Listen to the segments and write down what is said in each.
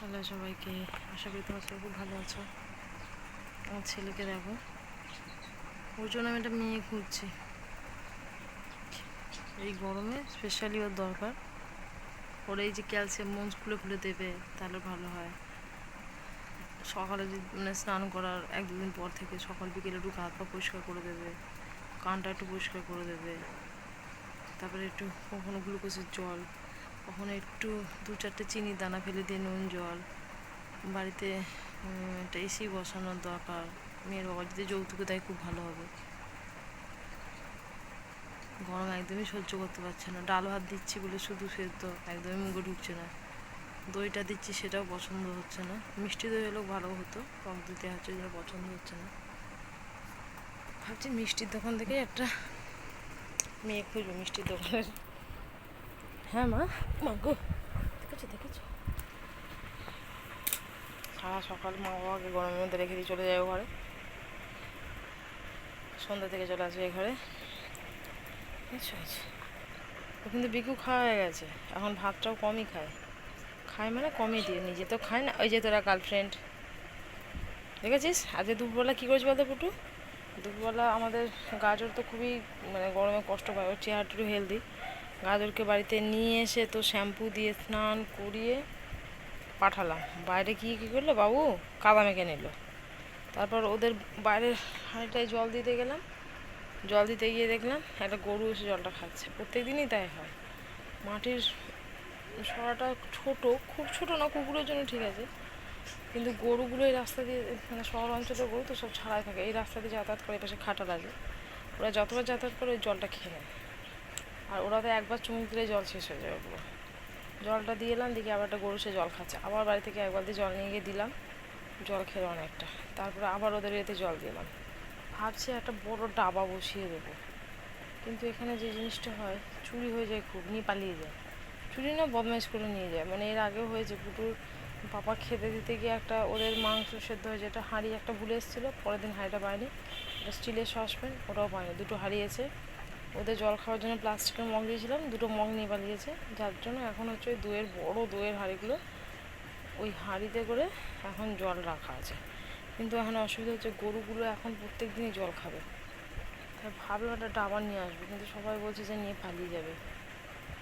Hello সবাইকে, আশা করি তোমার সবাই খুব ভালো আছো। আমার ছেলেকে দেখো। ওর জন্য আমি একটা মেয়ে খুঁজছি। এই গরমে স্পেশালি ওর দরকার। ওর এই যে ক্যালসিয়াম মঞ্চ খুলে খুলে দেবে, তাহলে ভালো হয়। সকালে মানে স্নান করার এক দুদিন পর থেকে সকাল বিকেলে একটু হাত পা পরিষ্কার করে দেবে, কানটা একটু পরিষ্কার করে দেবে। তারপরে একটু কখনো গ্লুকোজের জল। কখনো একটু দু চারটে চিনি দানা ফেলে দিয়ে নুন, জল, বাড়িতে একটা এসি বসানোর দরকার। মেয়ের বাবা যদি যৌতুকে দেয়, খুব ভালো হবে। গরম একদমই সহ্য করতে পারছে না। ডাল ভাত দিচ্ছি বলে শুধু সেদ্ধ, একদমই মুখে ঢুকছে না। দইটা দিচ্ছি সেটাও পছন্দ হচ্ছে না। মিষ্টি দই হলেও ভালো হতো, টক দিতে হচ্ছে যেটা পছন্দ হচ্ছে না। ভাবছি মিষ্টির দোকান থেকে একটা মেয়ে খুঁজবো, মিষ্টির দোকানের। হ্যাঁ মা। মা, গো। দেখেছ দেখেছ? সারা সকাল মা বাবাকে গরমের মধ্যে রেখে দিয়ে চলে যায় ঘরে। সন্ধ্যা থেকে চলে আসবে ঘরে। কিন্তু বিকু খাওয়া হয়ে গেছে। এখন ভাতটাও কমই খায়। খায় মানে কমই দিয়ে, নিজে তো খায় না। ওই যে তোরা গার্লফ্রেন্ড দেখেছিস? আজকে দুপুরবেলা কী করেছি বলতো পুটু? দুপুরবেলা আমাদের গাজর তো খুবই মানে গরমে কষ্ট পায়। ওর চেহারাটা হেলদি গাজরকে বাড়িতে নিয়ে এসে তো শ্যাম্পু দিয়ে স্নান করিয়ে পাঠালাম। বাইরে গিয়ে কী করল বাবু? কাদা মেখে নিল। তারপর ওদের বাইরের হাঁড়িটায় জল দিতে গেলাম। জল দিতে গিয়ে দেখলাম একটা গরু এসে জলটা খাচ্ছে। প্রত্যেক দিনই তাই হয়। মাটির সরাটা ছোট, খুব ছোট না, কুকুরের জন্য ঠিক আছে। কিন্তু গরুগুলো এই রাস্তা দিয়ে মানে শহর অঞ্চলের গরু তো সব ছাড়াই থাকে। এই রাস্তা দিয়ে যাতায়াত করে পাশে খাটাল আছে ওরা যতবার যাতায়াত করে ওই জলটা খেয়ে নেয়। আর ওরা তো একবার চুমুক দিলে জল শেষ হয়ে যাবে পুরো। জলটা দিয়ে এলাম, দেখি আবার একটা গরু সে জল খাচ্ছে। আবার বাড়ি থেকে এক বালতি জল নিয়ে গিয়ে দিলাম, জল খেলো অনেকটা। তারপরে আবার ওদের এতে জল দিলাম ভাবছি একটা বড় ডাবা বসিয়ে দেবো। কিন্তু এখানে যে জিনিসটা হয়, চুরি হয়ে যায় খুব, নিয়ে পালিয়ে যায়। চুরি না, বদমাইশ করে নিয়ে যায়। মানে এর আগেও হয়েছে, পুটুর পাপা খেতে দিতে গিয়ে একটা ওদের মাংস সেদ্ধ হয়ে যেটা হাঁড়ি একটা ভুলে এসেছিল, পরের দিন হাঁড়িটা পায়নি। স্টিলের সসপ্যান, ওটাও পায়নি। দুটো হারিয়েছে ওদের জল খাওয়ার জন্য প্লাস্টিকের মগ দিয়েছিলাম, দুটো মগ নিয়ে পালিয়েছে। যার জন্য এখন হচ্ছে ওই দইয়ের বড়ো দইয়ের হাঁড়িগুলো, ওই হাঁড়িতে করে এখন জল রাখা আছে। কিন্তু এখন অসুবিধা হচ্ছে গরুগুলো এখন প্রত্যেক দিনই জল খাবে। তাই ভাবলাম একটা ডাবার নিয়ে আসব, কিন্তু সবাই বলছে যে নিয়ে পালিয়ে যাবে।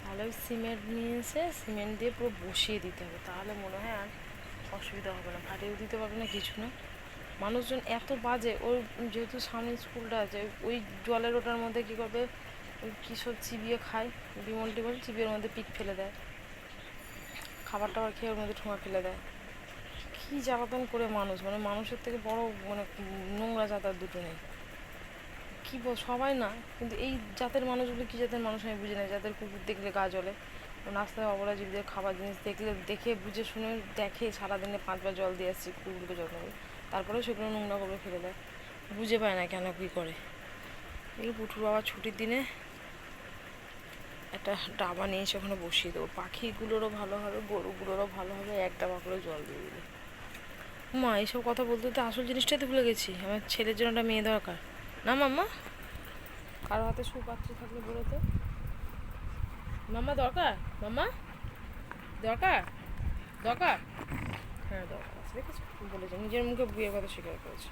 তাহলে ওই সিমেন্ট নিয়ে এসে সিমেন্ট দিয়ে পুরো বসিয়ে দিতে হবে। তাহলে মনে হয় আর অসুবিধা হবে না। ফাটিয়েও দিতে পারবে না, কিছু না। মানুষজন এত বাজে, ওর যেহেতু সামনে স্কুলটা আছে, ওই জলের ওটার মধ্যে কী করবে? কী সব চিবিয়ে খায়, বিমল টিমল চিবিয়ের মধ্যে পিক ফেলে দেয়। খাবার টাবার খেয়ে ওর মধ্যে ঠোঁয়া ফেলে দেয়। কী জ্বালাতন করে মানুষ মানে মানুষের থেকে বড় মানে নোংরা জাতার দুটো নেই। কী বল সবাই না, কিন্তু এই জাতের মানুষগুলো কী জাতের মানুষ আমি বুঝি না, যাদের কুকুর দেখলে গা জ্বলে রাস্তায় অপরাজীবীদের খাবার জিনিস দেখলে, দেখে, বুঝে, শুনে, দেখে সারাদিনে পাঁচবার জল দিয়ে আসছি কুকুরকে যত্ন করে। তারপরেও সেগুলো নোংরা করে ফেলে দেয়। বুঝে পায় না কেন, কী করে? এই পুটুর বাবা ছুটির দিনে একটা ডাবা নিয়ে এসে ওখানে বসিয়ে দেবো। পাখিগুলোরও ভালো হবে, গরুগুলোরও ভালো হবে, এক ডাবা করে জল দিয়ে দিলে মা, এইসব কথা বলতে তো আসল জিনিসটাই তো ভুলে গেছি। আমার ছেলের জন্য একটা মেয়ে দরকার। না মাম্মা? কারও হাতে সুপাত্র থাকলে বেরোতে মাম্মা, দরকার? মাম্মা? দরকার? দরকার হ্যাঁ দরকার আছে দেখেছ বলেছে নিজের মুখে বিয়ে কথা স্বীকার করেছে।